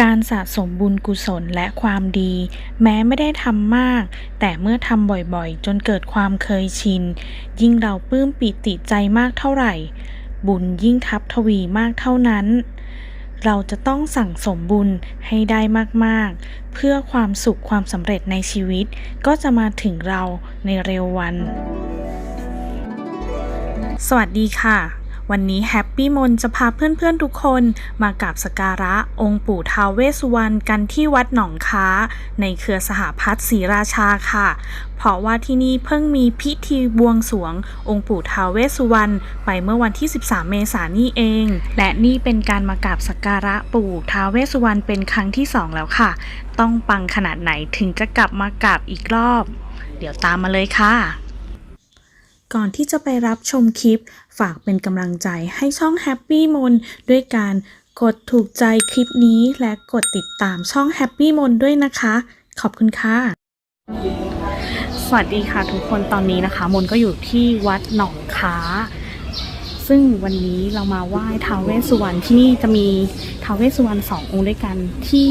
การสะสมบุญกุศลและความดี แม้ไม่ได้ทำมาก แต่เมื่อทำบ่อยๆ จนเกิดความเคยชิน ยิ่งเราปลื้มปิติใจมากเท่าไหร่ บุญยิ่งทับทวีมากเท่านั้น เราจะต้องสั่งสมบุญให้ได้มากๆ เพื่อความสุขความสำเร็จในชีวิตก็จะมาถึงเราในเร็ววัน สวัสดีค่ะ วันนี้แฮปปี้มนจะพาเพื่อนๆทุกคนมากราบสการะองค์ปู่ท้าวเวสุวรรณกันที่วัดหนองค้า ในเครือสหพัฒน์ศรีราชาค่ะ เพราะว่าที่นี่เพิ่งมีพิธีบวงสรวง องค์ปู่ท้าวเวสุวรรณไปเมื่อวันที่ 13 เมษายนนี่เอง และนี่เป็นการมากราบสการะปู่ท้าวเวสุวรรณเป็นครั้งที่สองแล้วค่ะ ต้องปังขนาดไหนถึงจะกลับมากราบอีกรอบ เดี๋ยวตามมาเลยค่ะ ก่อนที่จะไปรับชมคลิป ฝากเป็นกำลังใจให้ช่อง Happy m o n ด้วยการกดถูกใจคลิปนี้และกดติดตามช่อง Happy m o n ด้วยนะคะ ขอบคุณค่ะ สวัสดีค่ะทุกคนตอนนี้นะคะ มนก็อยู่ที่วัดหนองค้า ซึ่งวันนี้เรามาไหว้ท้าวเวสสุวรรณที่นี่จะมีท้าวเวสสุวรรณสององค์ด้วยกันที่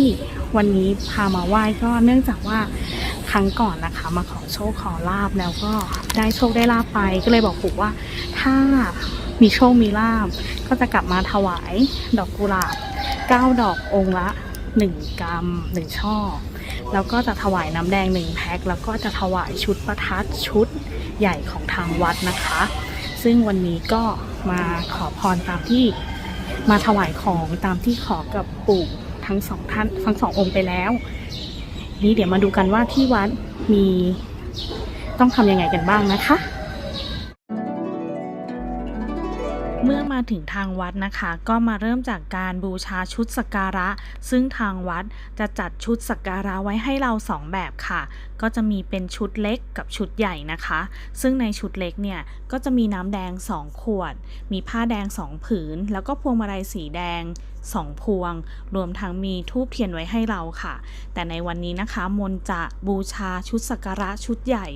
วันนี้พามาไหว้ก็เนื่องจากว่า รั้งก่อนนะคะ มาขอโชคขอลาบแล้วก็ได้โชคได้ลาบไปก็เลยบอกปู่ว่า ถ้ามีโชคมีลาบก็จะกลับมาถวายดอกกุหลาบเก้าดอกองค์ละหนึ่งกรัมหนึ่งช่อ แล้วก็จะถวายน้ำแดงหนึ่งแพ็คแล้วก็จะถวายชุดประทัดชุดใหญ่ของทางวัดนะคะ ซึ่งวันนี้ก็มาขอพรตามที่มาถวายของตามที่ขอกับปู่ทั้งสองท่านทั้งสององค์ไปแล้ว นี้เดี๋ยวมาดูกันว่าที่วัดมีต้องทำยังไงกันบ้างนะคะ มาถึงทางวัดนะคะ ก็มาเริ่มจากการบูชาชุดสักการะ ซึ่งทางวัดจะจัดชุดสักการะไว้ให้เราสองแบบค่ะ ก็จะมีเป็นชุดเล็กกับชุดใหญ่นะคะ ซึ่งในชุดเล็กเนี่ยก็จะมีน้ำแดง 2 ขวด มีผ้าแดง 2 ผืน แล้วก็พวงมาลัยสีแดง2พวง รวมทั้งมีทูบเทียนไว้ให้เราค่ะ แต่ในวันนี้นะคะ มนจะบูชาชุดสักการะชุดใหญ่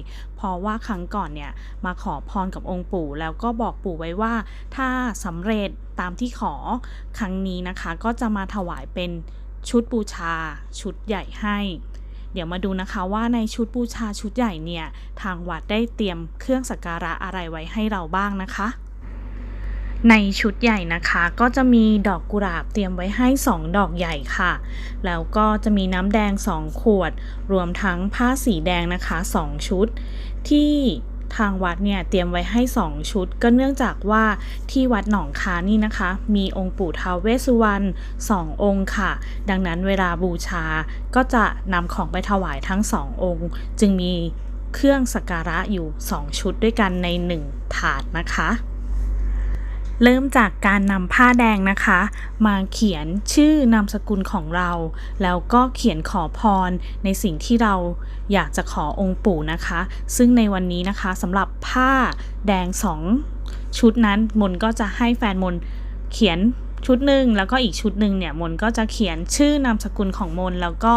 เพราะว่าครั้งก่อนเนี่ยมาขอพรกับองค์ปู่ แล้วก็บอกปู่ไว้ว่า ถ้าสำเร็จตามที่ขอครั้งนี้นะคะ ก็จะมาถวายเป็นชุดบูชา ชุดใหญ่ให้ เดี๋ยวมาดูนะคะว่าในชุดบูชาชุดใหญ่เนี่ย ทางวัดได้เตรียมเครื่องสักการะอะไรไว้ให้เราบ้างนะคะ ในชุดใหญ่นะคะ ก็จะมีดอกกุหลาบเตรียมไว้ให้ 2 ดอกใหญ่ค่ะ แล้วก็จะมีน้ำแดง 2 ขวด รวมทั้งผ้าสีแดงนะคะ 2 ชุด ที่ทางวัดเนี่ยเตรียมไว้ให้ 2 ชุด ก็เนื่องจากว่าที่วัดหนองคานี่นะคะ มีองค์ปู่ท้าวเวสสุวรรณ2องค์ค่ะ ดังนั้นเวลาบูชาก็จะนำของไปถวายทั้ง2องค์ จึงมีเครื่องสักการะอยู่ 2 ชุดด้วยกันใน 1 ถาดนะคะ เริ่มจากการนำผ้าแดงนะคะ มาเขียนชื่อนามสกุลของเรา แล้วก็เขียนขอพรในสิ่งที่เราอยากจะขอองค์ปู่นะคะ ซึ่งในวันนี้นะคะสำหรับผ้าแดงสองชุดนั้นมนก็จะให้แฟนมนเขียนชุดหนึ่งแล้วก็อีกชุดหนึ่งเนี่ยมนก็จะเขียนชื่อนามสกุลของมนแล้วก็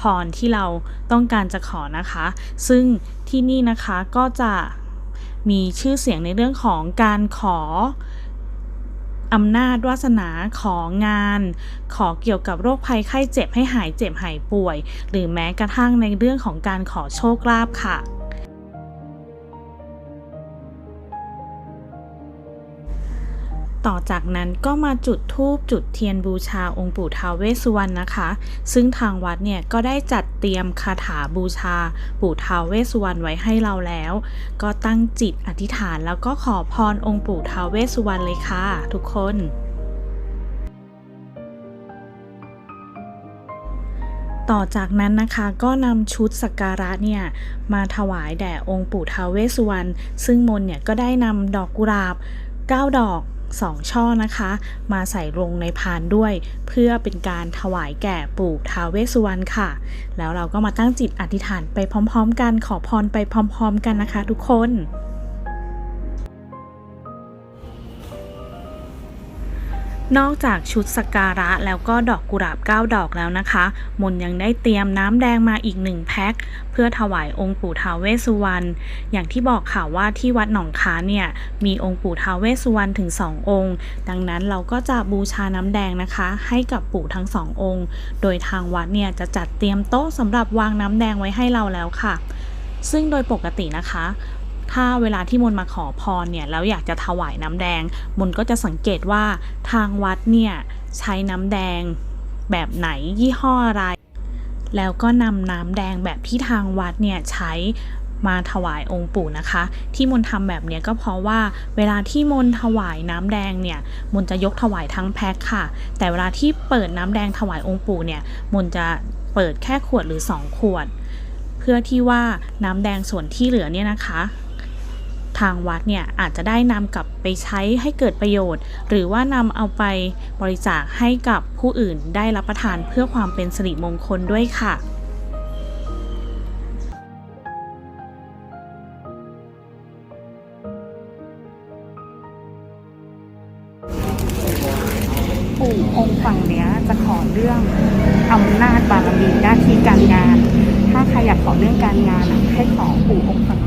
พรที่เราต้องการจะขอนะคะ ซึ่งที่นี่นะคะก็จะมีชื่อเสียงในเรื่องของการขอ อำนาจวาสนาของาน ขอเกี่ยวกับโรคภัยไข้เจ็บให้หายเจ็บหายป่วย หรือแม้กระทั่งในเรื่องของการขอโชคลาภค่ะ ต่อจากนั้นก็มาจุดธูปจุดเทียนบูชาองค์ปู่ท้าวเวสสุวรรณนะคะ ซึ่งทางวัดเนี่ยก็ได้จัดเตรียมคาถาบูชาปู่ท้าวเวสสุวรรณไว้ให้เราแล้ว ก็ตั้งจิตอธิษฐานแล้วก็ขอพรองค์ปู่ท้าวเวสสุวรรณเลยค่ะ ทุกคนต่อจากนั้นนะคะก็นำชุดสักการะเนี่ยมาถวายแด่องค์ปู่ท้าวเวสสุวรรณซึ่งมนเนี่ยก็ได้นำดอกกุหลาบ 9 ดอก 2 ช่อนะคะ มาใส่ลงในพานด้วย เพื่อเป็นการถวายแก่ปู่ท้าวเวสสุวรรณค่ะ แล้วเราก็มาตั้งจิตอธิษฐานไปพร้อม ๆ กันขอพรไปพร้อม ๆ กันนะคะ ทุกคน นอกจากชุดสกการะแล้วก็ดอกกุหลาบ9ดอกแล้วนะคะ มนยังได้เตรียมน้ำแดงมาอีกหนึ่งแพ็คเพื่อถวายองค์ปู่ท้าวเวสุวรรณอย่างที่บอกค่ะว่าที่วัดหนองคาเนี่ยมีองค์ปู่ท้าวเวสสุวรรณถึง 2 องค์ ดังนั้นเราก็จะบูชาน้ำแดงนะคะ ให้กับปู่ทั้งสององค์ โดยทางวัดเนี่ยจะจัดเตรียมโต๊ะสำหรับวางน้ำแดงไว้ให้เราแล้วค่ะซึ่งโดยปกตินะคะ ถ้าเวลาที่มนมาขอพรเนี่ยแล้วอยากจะถวายน้ำแดง มนก็จะสังเกตว่าทางวัดเนี่ยใช้น้ำแดงแบบไหนยี่ห้ออะไร แล้วก็นำน้ำแดงแบบที่ทางวัดเนี่ยใช้มาถวายองค์ปู่นะคะ ที่มนทำแบบเนี้ยก็เพราะว่าเวลาที่มนถวายน้ำแดงเนี่ยมนจะยกถวายทั้งแพ็คค่ะ แต่เวลาที่เปิดน้ำแดงถวายองค์ปู่เนี่ยมนจะเปิดแค่ขวดหรือ 2 ขวด เพื่อที่ว่าน้ำแดงส่วนที่เหลือเนี่ยนะคะ ทางวัดเนี่ยอาจจะได้นำกลับไปใช้ให้เกิดประโยชน์ หรือว่านำเอาไปบริจาคให้กับผู้อื่นได้รับประทานเพื่อความเป็นสิริมงคลด้วยค่ะปู่องค์ฝั่งเนี้ยจะขอเรื่องอำนาจบารมีหน้าที่การงาน ถ้าใครอยากขอเรื่องการงานให้ขอปู่องค์ฝั่ง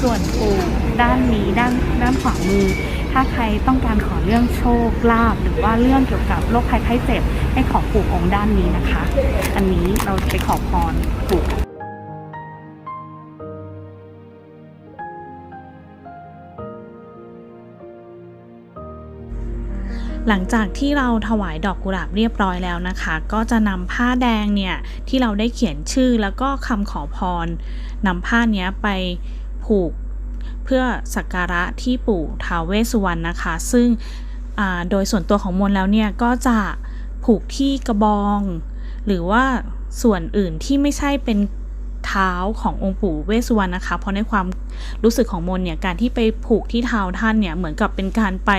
ส่วนปู่ด้านนี้ด้านด้านขวามือ ถ้าใครต้องการขอเรื่องโชคลาภหรือว่าเรื่องเกี่ยวกับโรคภัยไข้เจ็บให้ขอปู่องค์ด้านนี้นะคะ อันนี้เราไปขอพรปู่หลังจากที่เราถวายดอกกุหลาบเรียบร้อยแล้วนะคะ ก็จะนำผ้าแดงเนี่ยที่เราได้เขียนชื่อแล้วก็คำขอพรนำผ้าเนี้ยไป ผูก เพื่อสักการะที่ปู่ท้าวเวสสุวรรณนะคะ ซึ่งโดยส่วนตัวของมนแล้วเนี่ยก็จะผูกที่กระบอง หรือว่าส่วนอื่นที่ไม่ใช่เป็นเท้าขององค์ปู่เวสสุวรรณนะคะ เพราะในความรู้สึกของมนเนี่ยการที่ไปผูกที่เท้าท่านเนี่ยเหมือนกับเป็นการไป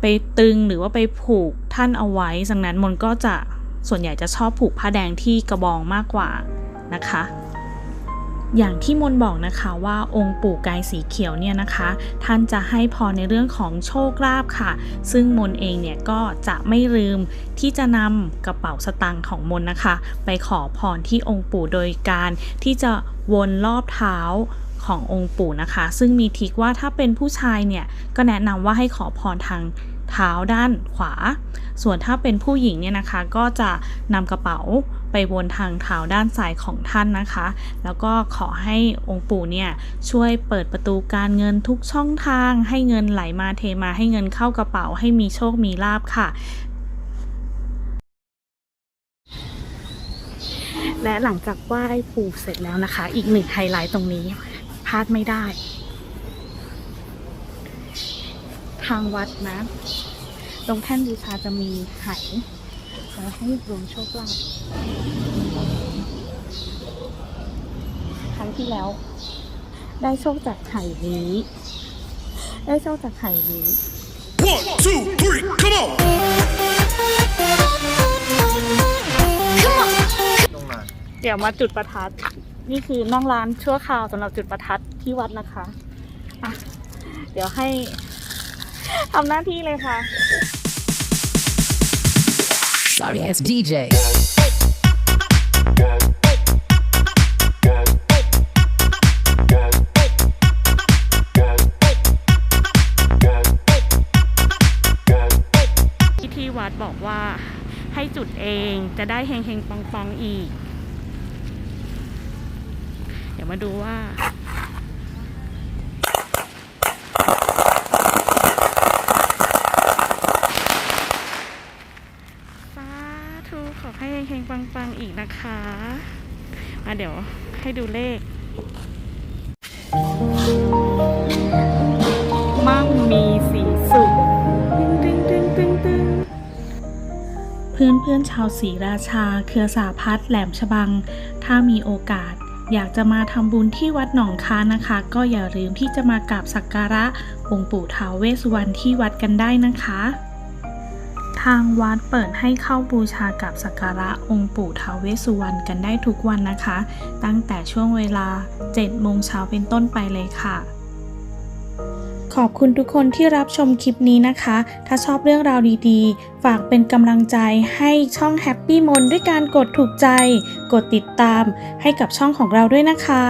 ไปตึงหรือว่าไปผูกท่านเอาไว้ดังนั้นมนก็จะส่วนใหญ่จะชอบผูกผ้าแดงที่กระบองมากกว่านะคะ อย่างที่มนบอกนะคะว่าองค์ปู่กายสีเขียวเนี่ยนะคะ ท่านจะให้พรในเรื่องของโชคลาภค่ะ ซึ่งมนเองเนี่ยก็จะไม่ลืมที่จะนำกระเป๋าสตางค์ของมนนะคะ ไปขอพรที่องค์ปู่โดยการที่จะวนรอบเท้าขององค์ปู่นะคะ ซึ่งมีทิกว่าถ้าเป็นผู้ชายเนี่ยก็แนะนำว่าให้ขอพรทาง เท้าด้านขวา ส่วนถ้าเป็นผู้หญิงเนี่ยนะคะก็จะนำกระเป๋าไปวนทางเท้าด้านซ้ายของท่านนะคะ แล้วก็ขอให้องค์ปู่เนี่ยช่วยเปิดประตูการเงินทุกช่องทาง ให้เงินไหลมาเทมาให้เงินเข้ากระเป๋าให้มีโชคมีลาบค่ะและหลังจากไหว้ปู่เสร็จแล้วนะคะ อีกหนึ่งไฮไลท์ตรงนี้พลาดไม่ได้ ทางวัดนะตรงแท่นบูชาจะมีไหไว้ให้รวมโชคลาภครั้งที่แล้ว ได้โชคจากไหนี้ ได้โชคจากไหนี้ One, two, three, come on! เดี๋ยวมาจุดประทัด นี่คือนั่งร้านชั่วคราวสำหรับจุดประทัดที่วัดนะคะอะเดี๋ยวให้ ทำหน้าที่เลยค่ะ Sorry ass DJ. ที่ที่วัดบอกว่าให้จุดเองจะได้เฮงเฮงปังปังๆอีก เดี๋ยวมาดูว่า สาธุขอให้เฮงเฮงปังปังๆอีก นะคะมาเดี๋ยวให้ดูเลข มั่งมีสีสุขตึงตึงตึงตึงเพื่อนเพื่อนชาวศรีราชา เครือสาพัฒแหลมฉบัง ถ้ามีโอกาสอยากจะมาทำบุญที่วัดหนองคานะคะ ก็อย่าลืมที่จะมากราบสักการะองค์ปู่ท้าวเวสสุวรรณที่วัดกันได้นะคะ ทางวัดเปิดให้เข้าบูชากับสักการะองค์ปู่ท้าวเวสสุวรรณกันได้ทุกวันนะคะ ตั้งแต่ช่วงเวลา 7 โมงเช้าเป็นต้นไปเลยค่ะ ขอบคุณทุกคนที่รับชมคลิปนี้นะคะ ถ้าชอบเรื่องราวดีๆ ฝากเป็นกำลังใจให้ช่อง Happy m o n ด้วยการกดถูกใจ กดติดตามให้กับช่องของเราด้วยนะคะ